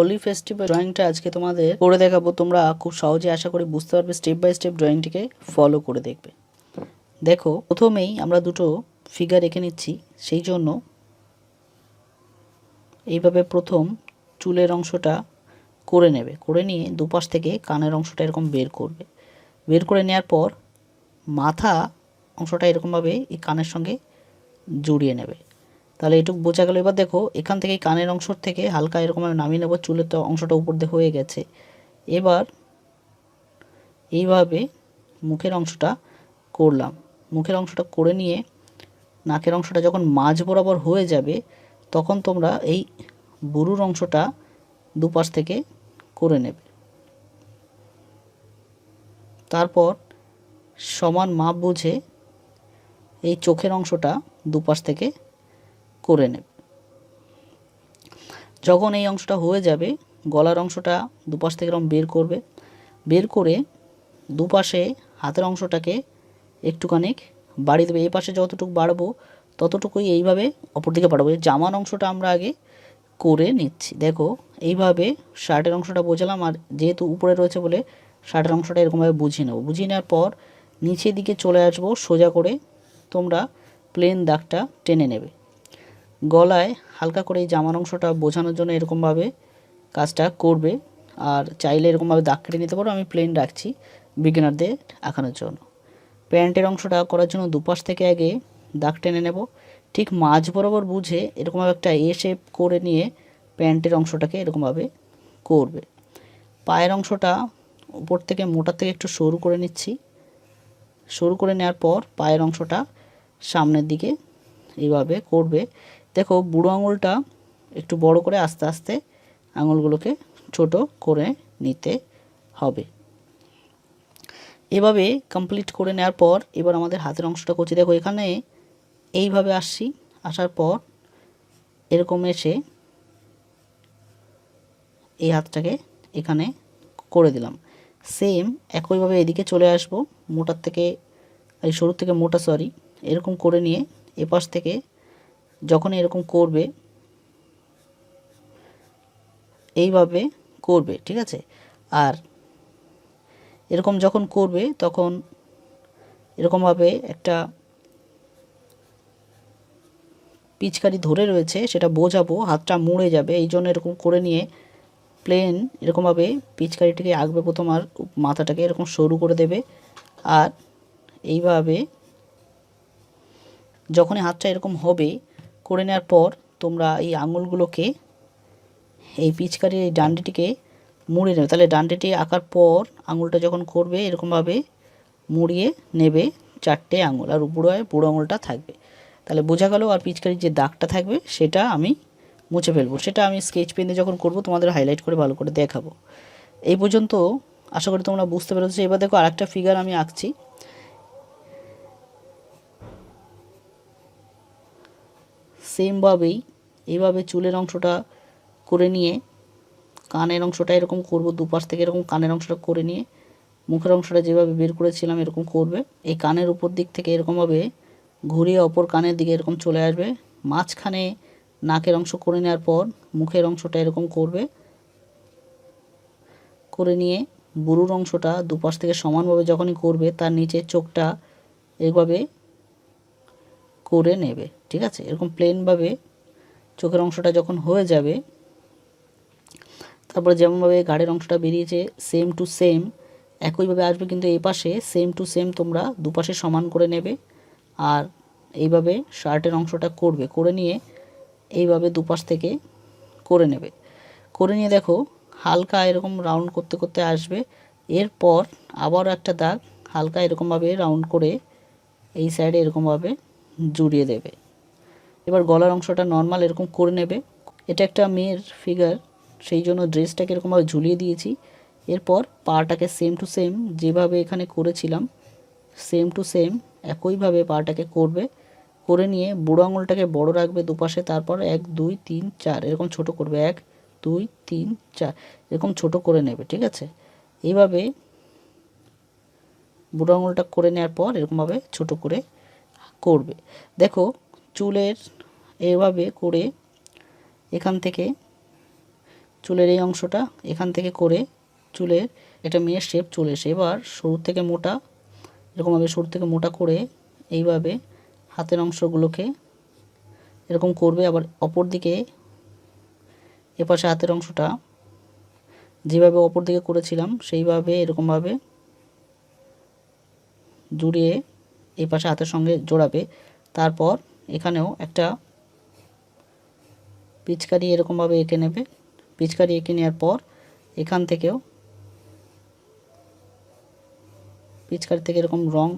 Holi festival ড্রয়িংটা আজকে তোমাদের করে দেখাবো। তোমরা খুব সহজে আশা করি বুঝতে পারবে, স্টেপ বাই স্টেপ ড্রয়িংটিকে ফলো করে দেখবে। দেখো, প্রথমেই আমরা দুটো ফিগার এঁকে নিচ্ছি, সেই জন্য এইভাবে প্রথম চুলের অংশটা করে নেবে। করে নিয়ে দুপাশ থেকে কানের অংশটা এরকম বের করবে। বের করে নেওয়ার পর মাথা অংশটা এরকমভাবে এই কানের সঙ্গে জড়িয়ে নেবে। তাহলে এটুকু বোঝা গেল। এবার দেখো, এখান থেকে কানের অংশ থেকে হালকা এরকমভাবে নামিয়ে নেব, চুলের তো অংশটা উপর দিয়ে হয়ে গেছে। এবার এইভাবে মুখের অংশটা করলাম। মুখের অংশটা করে নিয়ে নাকের অংশটা যখন মাঝ বরাবর হয়ে যাবে, তখন তোমরা এই বুরুর অংশটা দুপাশ থেকে করে নেবে। তারপর সমান মাপ বুঝে এই চোখের অংশটা দুপাশ থেকে করে নেবে। যখন এই অংশটা হয়ে যাবে, গলার অংশটা দুপাশ থেকে এরকম বের করবে, বের করে দুপাশে হাতের অংশটাকে একটুখানি বাড়িয়ে দেবে। এই পাশে যতটুকু বাড়বো, ততটুকুই এইভাবে অপর দিকে বাড়াবো। জামার অংশটা আমরা আগে করে নিচ্ছি। দেখো, এইভাবে শার্টের অংশটা বোঝালাম, আর যেহেতু উপরে রয়েছে বলে শার্টের অংশটা এরকমভাবে বুঝিয়ে নেব। বুঝিয়ে নেওয়ার পর নিচের দিকে চলে আসব, সোজা করে তোমরা প্লেন দাগটা টেনে নেবে। গলায় হালকা করে এই জামার অংশটা বোঝানোর জন্য এরকমভাবে কাজটা করবে। আর চাইলে এরকমভাবে দাগ কেটে নিতে পারো, আমি প্লেন রাখছি বিগিনারদের আঁকানোর জন্য। প্যান্টের অংশটা করার জন্য দুপাশ থেকে আগে দাগ টেনে নেব। ঠিক মাঝ বরাবর বুঝে এরকমভাবে একটা এ শেপ করে নিয়ে প্যান্টের অংশটাকে এরকমভাবে করবে। পায়ের অংশটা উপর থেকে মোটার থেকে একটু সরু করে নিচ্ছি। সরু করে নেওয়ার পর পায়ের অংশটা সামনের দিকে এইভাবে করবে। দেখো বুড়ো আঙুলটা একটু বড় করে আস্তে আস্তে আঙুলগুলোকে ছোট করে নিতে হবে। এভাবে কমপ্লিট করে নেওয়ার পর এবার আমাদের হাতের অংশটা করছি দেখো এখানে এইভাবে আসছি, আসার পর এরকম এসে এই হাতটাকে এখানে করে দিলাম। সেম একইভাবে এদিকে চলে আসব, মোটার থেকে, এই সরুর থেকে মোটা সরি এরকম করে নিয়ে এপাশ থেকে যখন এরকম করবে, এইভাবে করবে, ঠিক আছে? আর এরকম যখন করবে, তখন এরকমভাবে একটা পিচকারি ধরে রয়েছে, সেটা বোঝাবো, হাতটা মুড়ে যাবে, এই জন্য এরকম করে নিয়ে প্লেন এরকমভাবে পিচকারিটিকে আঁকবে প্রথম আর মাথাটাকে এরকম সরু করে দেবে। আর এইভাবে যখনই হাতটা এরকম হবে করে নেওয়ার পর তোমরা এই আঙুলগুলোকে এই পিচকারির এই ডান্ডিটিকে মুড়ে নেবে। তাহলে ডান্ডিটি আঁকার পর আঙুলটা যখন করবে, এরকমভাবে মুড়িয়ে নেবে চারটে আঙুল। আর উপরে বুড়ো আঙুলটা থাকবে। তাহলে বোঝা গেল আর পিচকারির যে দাগটা থাকবে, সেটা আমি মুছে ফেলব। সেটা আমি স্কেচ পেন দিয়ে যখন করব, তোমাদের হাইলাইট করে ভালো করে দেখাবো। এই পর্যন্ত আশা করি তোমরা বুঝতে পেরেছ। এবার দেখো আরেকটা ফিগার আমি আঁকছি। সেমভাবেই এইভাবে চুলের অংশটা করে নিয়ে, কানের অংশটা এরকম করব, দুপাশ থেকে এরকম কানের অংশটা করে নিয়ে, মুখের অংশটা যেভাবে বের করেছিলাম এরকম করবে। এই কানের উপর দিক থেকে এরকমভাবে ঘুরিয়ে অপর কানের দিকে এরকম চলে আসবে। মাঝখানে নাকের অংশ করে নেওয়ার পর মুখের অংশটা এরকম করবে। করে নিয়ে বুরুর অংশটা দুপাশ থেকে সমানভাবে যখনই করবে, তার নিচে চোখটা এইভাবে করে নেবে, ঠিক আছে? এরকম প্লেনভাবে চোখের অংশটা যখন হয়ে যাবে, তারপরে যেমনভাবে গাড়ির অংশটা বেরিয়েছে সেম টু সেম একইভাবে আসবে কিন্তু এই পাশে সেম টু সেম তোমরা দুপাশে সমান করে নেবে আর এইভাবে শার্টের অংশটা করবে, করে নিয়ে এইভাবে দুপাশ থেকে করে নেবে। করে নিয়ে দেখো, হালকা এরকম রাউন্ড করতে করতে আসবে, এরপর আবার একটা দাগ হালকা এরকমভাবে রাউন্ড করে এই সাইডে এরকমভাবে জুড়িয়ে দেবে। এবার গলার অংশটা নর্মাল এরকম করে নেবে। এটা একটা মেয়ের ফিগার সেই জন্য ড্রেসটাকে এরকমভাবে ঝুলিয়ে দিয়েছি। এরপর পাটাকে সেম টু সেম যেভাবে এখানে করেছিলাম সেম টু সেম একইভাবে পাটাকে করবে। করে নিয়ে বুড়ো আঙুলটাকে বড় রাখবে দুপাশে, তারপর এক, দুই, তিন, চার, এরকম ছোট করবে। এক, দুই, তিন, চার, এরকম ছোট করে নেবে, ঠিক আছে? এইভাবে বুড়ো আঙুলটা করে নেওয়ার পর এরকমভাবে ছোট করে করবে। দেখো, চুলের এভাবে করে এখান থেকে, চুলের এই অংশটা এখান থেকে করে চুলের একটা মেয়ের শেপ চলে। এসে এবার সরু থেকে মোটা, এরকমভাবে সরু থেকে মোটা করে এইভাবে হাতের অংশগুলোকে এরকম করবে। আবার অপর দিকে এপাশে হাতের অংশটা যেভাবে অপর দিকে করেছিলাম, সেইভাবে এরকমভাবে জুড়িয়ে এই পাশে হাতের সঙ্গে জোড়াবে। তারপর এখানেও একটা পিচকারি এরকমভাবে এঁকে নেবে। পিচকারি এঁকে নেওয়ার পর এখান থেকেও পিচকারি থেকে এরকম রং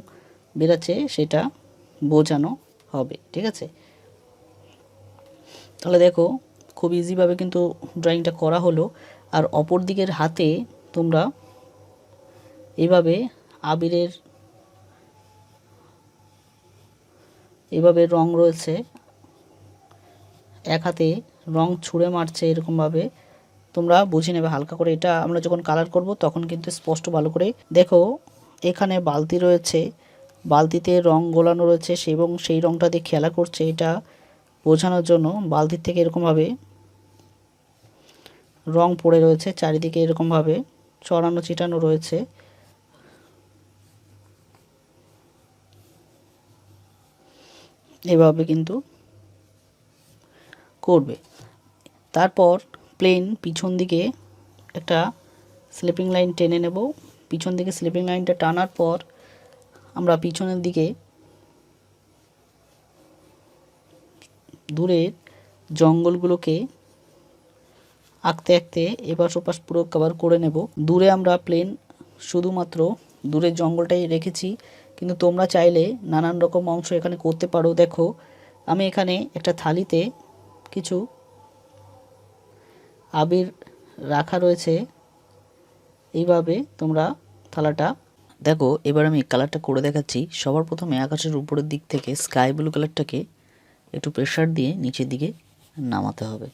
বেরাচ্ছে, সেটা বোঝানো হবে, ঠিক আছে? তাহলে দেখো, খুব ইজিভাবে কিন্তু ড্রয়িংটা করা হলো। আর অপর দিকের হাতে তোমরা এইভাবে আবিরের এভাবে রং রয়েছে। এক হাতে রং ছুঁড়ে মারছে এরকমভাবে। তোমরা বুঝে নেবে হালকা করে। এটা আমরা যখন কালার করব তখন কিন্তু স্পষ্ট ভালো করে। দেখো, এখানে বালতি রয়েছে। বালতিতে রং গোলানো রয়েছে এবং সেই রংটা দিয়ে খেলা করছে। এটা বোঝানোর জন্য বালতির থেকে এরকমভাবে রং পড়ে রয়েছে চারিদিকে এরকমভাবে। চড়ানো চিটানো রয়েছে। এভাবে কিন্তু করবে। তারপর প্লেন পিছন দিকে একটা স্লিপিং লাইন টেনে নেব। পিছন দিকে স্লিপিং লাইনটা টানার পর আমরা পিছনের দিকে দূরের জঙ্গলগুলোকে আঁকতে আঁকতে এপাশ ওপাশ পুরো কভার করে নেব। দূরে আমরা প্লেন শুধুমাত্র দূরের জঙ্গলটাই রেখেছি। কিন্তু তোমরা চাইলে নানান রকম অংশ এখানে করতে পারো। দেখো, আমি এখানে একটা থালিতে কিছু আবির রাখা রয়েছে। এইভাবে তোমরা থালাটা দেখো, এবার আমি কালারটা করে দেখাচ্ছি। সবার প্রথমে আকাশের উপরের দিক থেকে স্কাই ব্লু কালারটাকে একটু প্রেশার দিয়ে নিচের দিকে নামাতে হবে।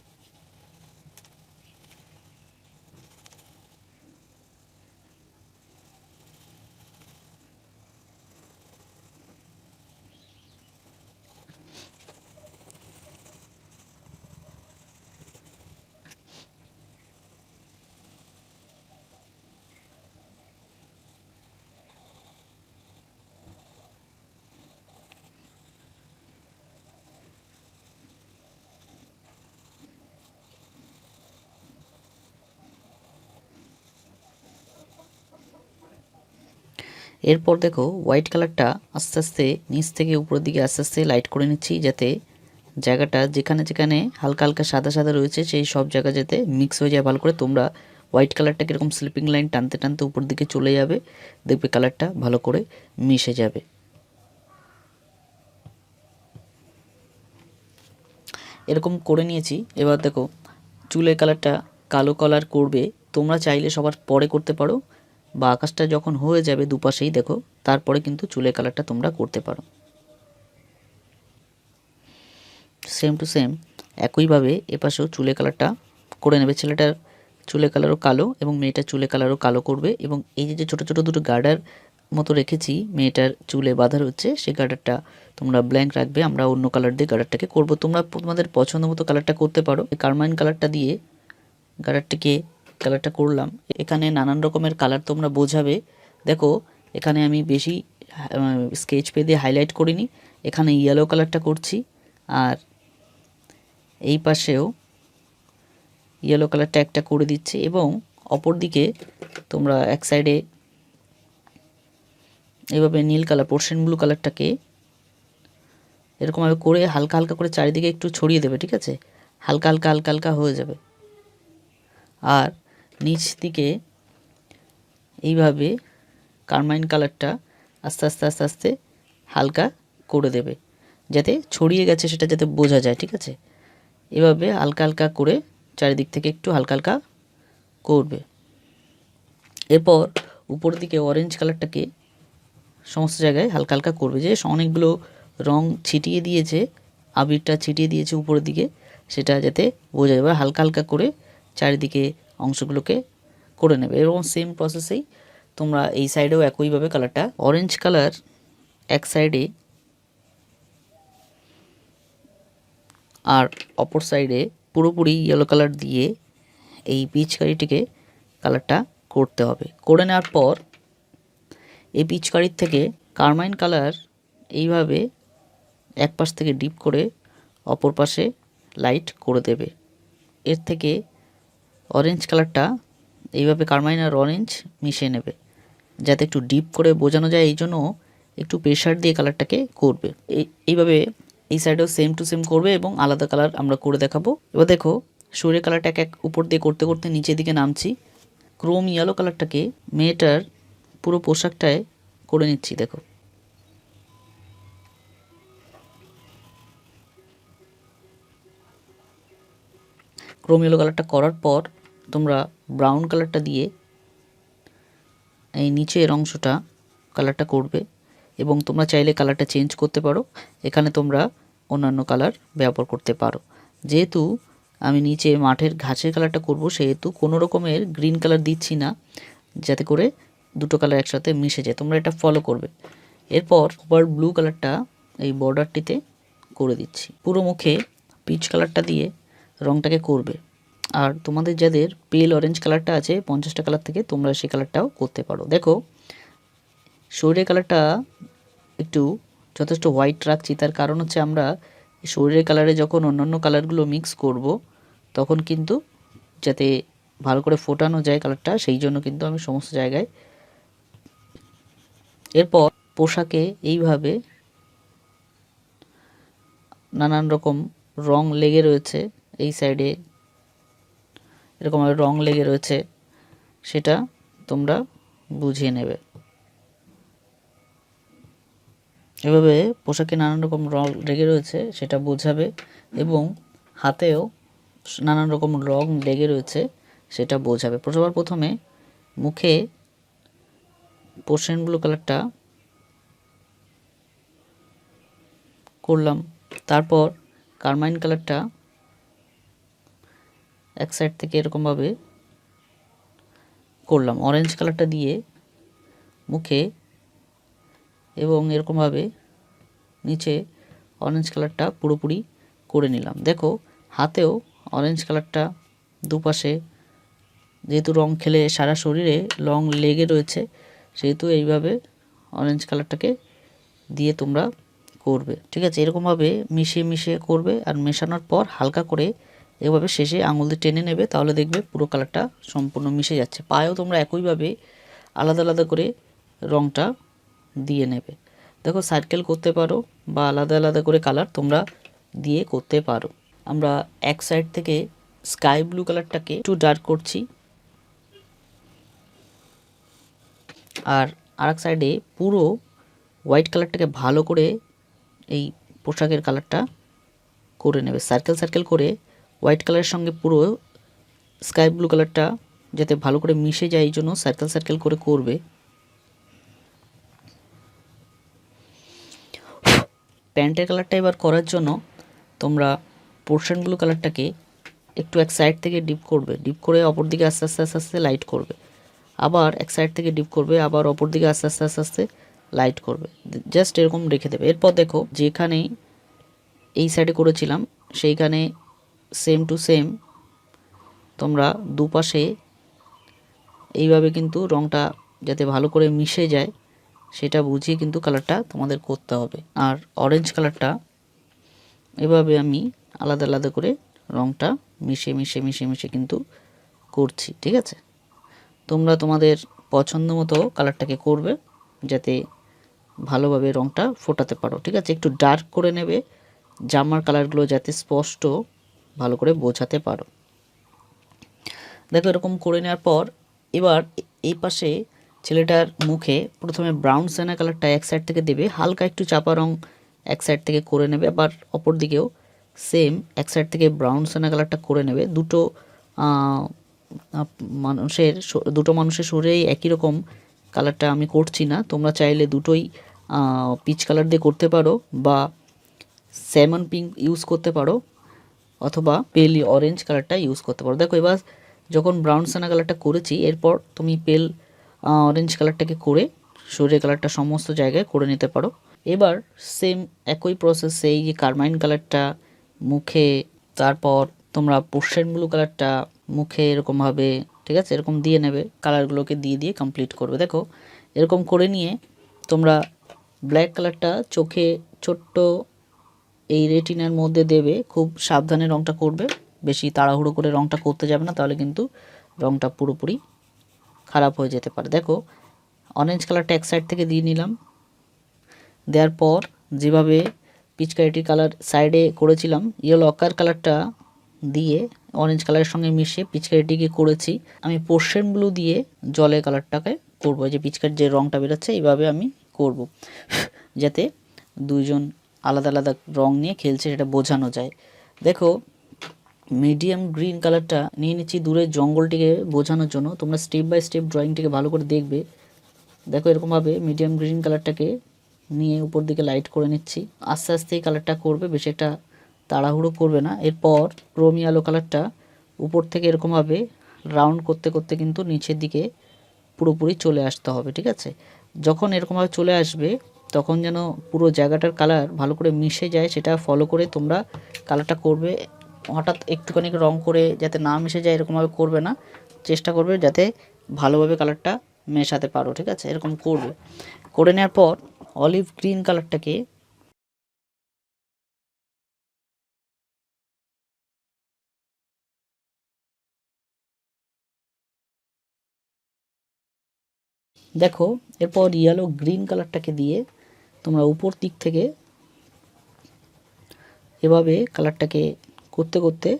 এরপর দেখো হোয়াইট কালারটা আস্তে আস্তে নিচ থেকে উপরের দিকে আস্তে আস্তে লাইট করে নিচ্ছি যাতে জায়গাটা যেখানে যেখানে হালকা হালকা সাদা সাদা রয়েছে, সেই সব জায়গা যাতে মিক্স হয়ে যায় ভালো করে। তোমরা হোয়াইট কালারটা কীরকম স্লিপিং লাইন টানতে টানতে উপর দিকে চলে যাবে, দেখবে কালারটা ভালো করে মিশে যাবে। এরকম করে নিয়েছি। এবার দেখো, চুলের কালারটা কালো কালার করবে, তোমরা চাইলে সবার পরে করতে পারো। বা আকাশটা যখন হয়ে যাবে দুপাশেই দেখো, তারপরে কিন্তু চুলের কালারটা তোমরা করতে পারো। সেম টু সেম একইভাবে এপাশেও চুলের কালারটা করে নেবে। ছেলেটার চুলে কালারও কালো এবং মেয়েটার চুলে কালারও কালো করবে এবং এই যে ছোটো ছোটো দুটো গার্ডার মতো রেখেছি, মেয়েটার চুলে বাঁধা রয়েছে সেই গার্ডারটা তোমরা ব্ল্যাঙ্ক রাখবে, আমরা অন্য কালার দিয়ে গার্ডারটাকে করব। তোমরা তোমাদের পছন্দ মতো কালারটা করতে পারো। কারমাইন কালারটা দিয়ে গার্ডারটিকে কালারটা করলাম। এখানে নানান রকমের কালার তোমরা বোঝাবে। দেখো, এখানে আমি বেশি স্কেচ পে দিয়ে হাইলাইট করিনি। এখানে ইয়েলো কালারটা করছি। আর এই পাশেও ইয়েলো কালারটা একটা করে দিচ্ছি এবং অপর দিকে তোমরা এক সাইডে এইভাবে নীল কালার পোর্শন ব্লু কালারটাকে এরকমভাবে করে হালকা হালকা করে চারিদিকে একটু ছড়িয়ে দেবে, ঠিক আছে? হালকা হালকা হালকা হালকা হয়ে যাবে। আর নিচ দিকে এইভাবে কারমাইন কালারটা আস্তে আস্তে আস্তে আস্তে হালকা করে দেবে। যাতে ছড়িয়ে গেছে সেটা যাতে বোঝা যায়, ঠিক আছে? এভাবে হালকা হালকা করে চারিদিক থেকে একটু হালকা হালকা করবে। এরপর উপরের দিকে অরেঞ্জ কালারটাকে সমস্ত জায়গায় হালকা হালকা করবে। যে অনেকগুলো রং ছিটিয়ে দিয়েছে, আবিরটা ছিটিয়ে দিয়েছে উপরের দিকে, সেটা যাতে বোঝা যাবে হালকা হালকা করে চারিদিকে অংশগুলোকে করে নেবে। এরকম সেম প্রসেসেই তোমরা এই সাইডেও একইভাবে কালারটা অরেঞ্জ কালার এক সাইডে আর অপর সাইডে পুরোপুরি ইয়েলো কালার দিয়ে এই পিচকারিটিকে কালারটা করতে হবে। করে নেওয়ার পর এই পিচকারির থেকে কারমাইন কালার এইভাবে এক পাশ থেকে ডিপ করে অপর পাশে লাইট করে দেবে। এর থেকে অরেঞ্জ কালারটা এইভাবে কারমাইন আর অরেঞ্জ মিশিয়ে নেবে, যাতে একটু ডিপ করে বোঝানো যায়, এই জন্য একটু প্রেশার দিয়ে কালারটাকে করবে। এই, এইভাবে এই সাইডেও সেম টু সেম করবে এবং আলাদা কালার আমরা করে দেখাবো। এবার দেখো শরীরের কালারটা এক এক উপর দিয়ে করতে করতে নিচের দিকে নামছি। ক্রোম ইয়েলো কালারটাকে মেয়েটার পুরো পোশাকটায় করে নিচ্ছি, দেখো। ক্রোম ইয়েলো কালারটা করার পর তোমরা ব্রাউন কালারটা দিয়ে এই নিচের অংশটা কালারটা করবে এবং তোমরা চাইলে কালারটা চেঞ্জ করতে পারো। এখানে তোমরা অন্যান্য কালার ব্যবহার করতে পারো। যেহেতু আমি নিচে মাঠের ঘাসের কালারটা করব, সেহেতু কোনো রকমের গ্রিন কালার দিচ্ছি না, যাতে করে দুটো কালার একসাথে মিশে যায়। তোমরা এটা ফলো করবে। এরপর ওপার ব্লু কালারটা এই বর্ডারটিতে করে দিচ্ছি। পুরো মুখে পিচ কালারটা দিয়ে রংটাকে করবে। আর তোমাদের যাদের পেল অরেঞ্জ কালারটা আছে, পঞ্চাশটা কালার থেকে তোমরা সেই কালারটাও করতে পারো। দেখো, শরীরের কালারটা একটু যথেষ্ট হোয়াইট রাখছি, তার কারণ হচ্ছে আমরা শরীরের কালারে যখন অন্যান্য কালারগুলো মিক্স করব, তখন কিন্তু যাতে ভালো করে ফোটানো যায় কালারটা সেই জন্য কিন্তু আমি সমস্ত জায়গায় এরপর পোশাকে এইভাবে নানান রকম রং লেগে রয়েছে। এই সাইডে এরকমভাবে রং লেগে রয়েছে, সেটা তোমরা বুঝিয়ে নেবে। এভাবে পোশাকে নানান রকম রং লেগে রয়েছে, সেটা বোঝাবে এবং হাতেও নানান রকম রং লেগে রয়েছে, সেটা বোঝাবে। সবার প্রথমে মুখে পোর্শন ব্লু কালারটা করলাম, তারপর কারমাইন কালারটা এক সাইড থেকে এরকমভাবে করলাম। অরেঞ্জ কালারটা দিয়ে মুখে এবং এরকমভাবে নিচে অরেঞ্জ কালারটা পুরোপুরি করে নিলাম। দেখো, হাতেও অরেঞ্জ কালারটা দুপাশে, যেহেতু রং খেলে সারা শরীরে রং লেগে রয়েছে, সেহেতু এইভাবে অরেঞ্জ কালারটাকে দিয়ে তোমরা করবে। ঠিক আছে, এরকমভাবে মিশিয়ে মিশিয়ে করবে আর মেশানোর পর হালকা করে এভাবে শেষে আঙুল দিয়ে টেনে নেবে, তাহলে দেখবে পুরো কালারটা সম্পূর্ণ মিশে যাচ্ছে। পায়েও তোমরা একইভাবে আলাদা আলাদা করে রংটা দিয়ে নেবে। দেখো সার্কেল করতে পারো বা আলাদা আলাদা করে কালার তোমরা দিয়ে করতে পারো। আমরা এক সাইড থেকে স্কাই ব্লু কালারটাকে একটু ডার্ক করছি। আর আরেক সাইডে পুরো হোয়াইট কালারটাকে ভালো করে এই পোশাকের কালারটা করে নেবে। সার্কেল সার্কেল করে হোয়াইট কালারের সঙ্গে পুরো স্কাই ব্লু কালারটা যাতে ভালো করে মিশে যায়, এই জন্য সার্কেল সার্কেল করে করবে। প্যান্টের কালারটা এবার করার জন্য তোমরা পোর্শন ব্লু কালারটাকে একটু এক সাইড থেকে ডিপ করবে। ডিপ করে অপর দিকে আস্তে আস্তে আস্তে আস্তে লাইট করবে। আবার এক সাইড থেকে ডিপ করবে, আবার অপর দিকে আস্তে আস্তে আস্তে আস্তে লাইট করবে। জাস্ট এরকম রেখে দেবে। এরপর দেখো, যেখানে এই সাইডে করেছিলাম, সেইখানে সেম টু সেম তোমরা দুপাশে এইভাবে কিন্তু রংটা যাতে ভালো করে মিশে যায়, সেটা বুঝিয়ে কিন্তু কালারটা তোমাদের করতে হবে। আর অরেঞ্জ কালারটা এভাবে আমি আলাদা আলাদা করে রংটা মিশে মিশে মিশে মিশে কিন্তু করছি, ঠিক আছে? তোমরা তোমাদের পছন্দ মতো কালারটাকে করবে, যাতে ভালোভাবে রংটা ফোটাতে পারো, ঠিক আছে? একটু ডার্ক করে নেবে, জামার কালারগুলো যাতে স্পষ্ট ভালো করে বোঝাতে পারো। দেখো এরকম করে নেওয়ার পর এবার এই পাশে ছেলেটার মুখে প্রথমে ব্রাউন সেনা কালারটা এক সাইড থেকে দেবে, হালকা একটু চাপা রং এক সাইড থেকে করে নেবে, আবার অপর দিকেও সেম এক সাইড থেকে ব্রাউন সেনা কালারটা করে নেবে। দুটো মানুষের দুটো মানুষের শরীরেই একই রকম কালারটা আমি করছি না। তোমরা চাইলে দুটোই পিচ কালার দিয়ে করতে পারো বা স্যামন পিঙ্ক ইউজ করতে পারো। অথবা পেল অরেঞ্জ কালারটা ইউজ করতে পারো। দেখো এবার যখন ব্রাউন সানা কালারটা করেছি, এরপর তুমি পেল অরেঞ্জ কালারটাকে করে শরীরের কালারটা সমস্ত জায়গায় করে নিতে পারো। এবার সেম একই প্রসেস সেই যে কারমাইন কালারটা মুখে, তারপর তোমরা পোর্শন ব্লু কালারটা মুখে এরকমভাবে, ঠিক আছে, এরকম দিয়ে নেবে কালারগুলোকে দিয়ে দিয়ে কমপ্লিট করবে। দেখো, এরকম করে নিয়ে তোমরা ব্ল্যাক কালারটা চোখে ছোট্ট এই রেটিনার মধ্যে দেবে, খুব সাবধানে রঙটা করবে, বেশি তাড়াহুড়ো করে রঙটা করতে যাবে না, তাহলে কিন্তু রঙটা পুরোপুরি খারাপ হয়ে যেতে পারে। দেখো অরেঞ্জ কালারটা এক সাইড থেকে দিয়ে নিলাম। দেওয়ার পর যেভাবে পিচকারিটির কালার সাইডে করেছিলাম ইয়েলো অকার কালারটা দিয়ে অরেঞ্জ কালারের সঙ্গে মিশিয়ে পিচকারিটিকে করেছি। আমি পোর্শন ব্লু দিয়ে জলের কালারটাকে করব। যে পিচকার যে রঙটা বেরোচ্ছে, এইভাবে আমি করব। যাতে দুইজন আলাদা আলাদা রং নিয়ে খেলছে, সেটা বোঝানো যায়। দেখো মিডিয়াম গ্রিন কালারটা নিয়ে নিচ্ছি দূরে জঙ্গলটিকে বোঝানোর জন্য। তোমরা স্টেপ বাই স্টেপ ড্রয়িংটিকে ভালো করে দেখবে। দেখো, এরকমভাবে মিডিয়াম গ্রিন কালারটাকে নিয়ে উপর দিকে লাইট করে নিচ্ছি। আস্তে আস্তে কালারটা করবে, বেশি একটা তাড়াহুড়ো করবে না। এরপর ক্রোমি আলো কালারটা উপর থেকে এরকমভাবে রাউন্ড করতে করতে কিন্তু নিচের দিকে পুরোপুরি চলে আসতে হবে, ঠিক আছে? যখন এরকমভাবে চলে আসবে তখন যেন পুরো জায়গাটার কালার ভালো করে মিশে যায়, সেটা ফলো করে তোমরা কালারটা করবে। হঠাৎ একটুখানি রং করে যাতে না মিশে যায় এরকমভাবে করবে না। চেষ্টা করবে যাতে ভালোভাবে কালারটা মেশাতে পারো, ঠিক আছে? এরকম করবে। করে নেওয়ার পর অলিভ গ্রিন কালারটাকে দেখো, এরপর ইয়েলো গ্রিন কালারটাকে দিয়ে তোমরা উপর দিক থেকে এভাবে কালারটাকে করতে করতে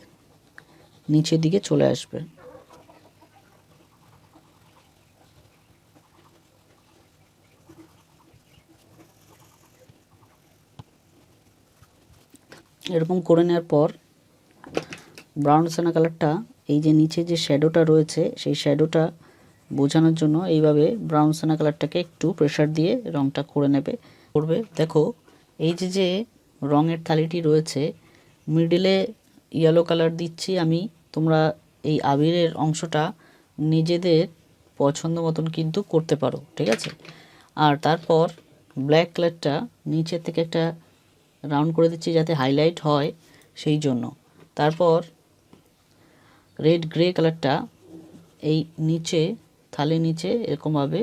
নিচের দিকে চলে আসবে। এরকম করে নেওয়ার পর ব্রাউন সানা কালারটা, এই যে নিচে যে শ্যাডোটা রয়েছে, সেই শ্যাডোটা বোঝানোর জন্য এইভাবে ব্রাউন সানা কালারটাকে একটু প্রেশার দিয়ে রংটা করে নেবে। করবে। দেখো, এই যে যে রঙের থালিটি রয়েছে মিডিলে ইয়েলো কালার দিচ্ছি আমি, তোমরা এই আবিরের অংশটা নিজেদের পছন্দ মতন কিন্তু করতে পারো, ঠিক আছে? আর তারপর ব্ল্যাক কালারটা নিচের থেকে একটা রাউন্ড করে দিচ্ছি যাতে হাইলাইট হয় সেই জন্য। তারপর রেড গ্রে কালারটা এই নিচে, থালির নিচে এরকমভাবে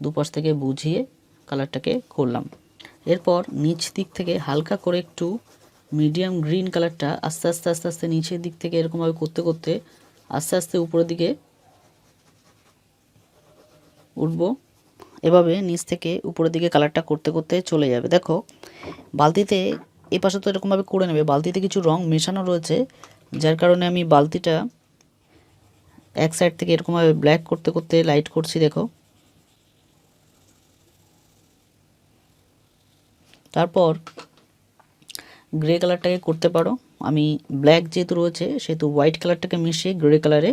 দুপাশ থেকে বুঝিয়ে কালারটাকে করলাম এরপর নিচ দিক থেকে হালকা করে একটু মিডিয়াম গ্রিন কালারটা আস্তে আস্তে আস্তে আস্তে নিচের দিক থেকে এরকমভাবে করতে করতে আস্তে আস্তে উপরের দিকে উঠবো। এভাবে নিচ থেকে উপরের দিকে কালারটা করতে করতে চলে যাবে। দেখো, বালতিতে এ পাশে তো এরকমভাবে করে নেবে। বালতিতে কিছু রং মেশানো রয়েছে, যার কারণে আমি বালতিটা এক সাইড থেকে এরকমভাবে ব্ল্যাক করতে করতে লাইট করছি, দেখো। তারপর গ্রে কালারটাকে করতে পারো। আমি ব্ল্যাক যেহেতু রয়েছে, সেহেতু হোয়াইট কালারটাকে মিশিয়ে গ্রে কালারে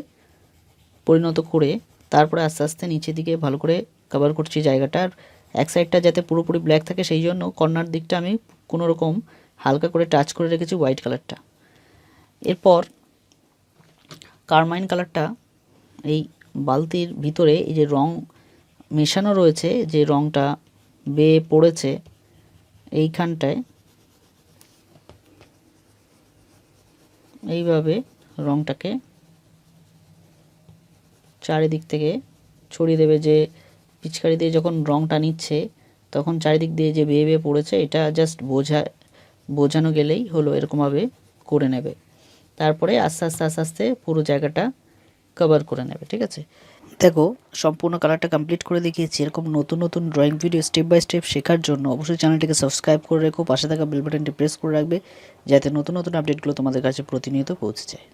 পরিণত করে তারপরে আস্তে আস্তে নিচের দিকে ভালো করে কভার করছি জায়গাটার এক সাইডটা যাতে পুরোপুরি ব্ল্যাক থাকে, সেই জন্য কর্নার দিকটা আমি কোনো রকম হালকা করে টাচ করে রেখেছি হোয়াইট কালারটা এরপর কারমাইন কালারটা এই বালতির ভিতরে এই যে রং মেশানো রয়েছে, যে রংটা বেয়ে পড়েছে এইখানটায় এইভাবে রংটাকে চারিদিক থেকে ছড়িয়ে দেবে যে পিচকারি দিয়ে যখন রংটা নিচ্ছে, তখন চারিদিক দিয়ে যে বেয়ে বেয়ে পড়েছে, এটা জাস্ট বোঝা, বোঝানো গেলেই হলো এরকমভাবে করে নেবে। তারপরে আস্তে আস্তে আস্তে আস্তে পুরো জায়গাটা কভার করে নেবে, ঠিক আছে? দেখো, সম্পূর্ণ কালারটা কমপ্লিট করে দেখিয়েছি। এরকম নতুন নতুন drawing video step by step শেখার জন্য অবশ্যই চ্যানেলটিকে সাবস্ক্রাইব করে রেখো, পাশে থাকা বেল বাটনটি প্রেস করে রাখবে, যাতে নতুন নতুন আপডেটগুলো তোমাদের কাছে প্রতিনিয়ত পৌঁছে যায়।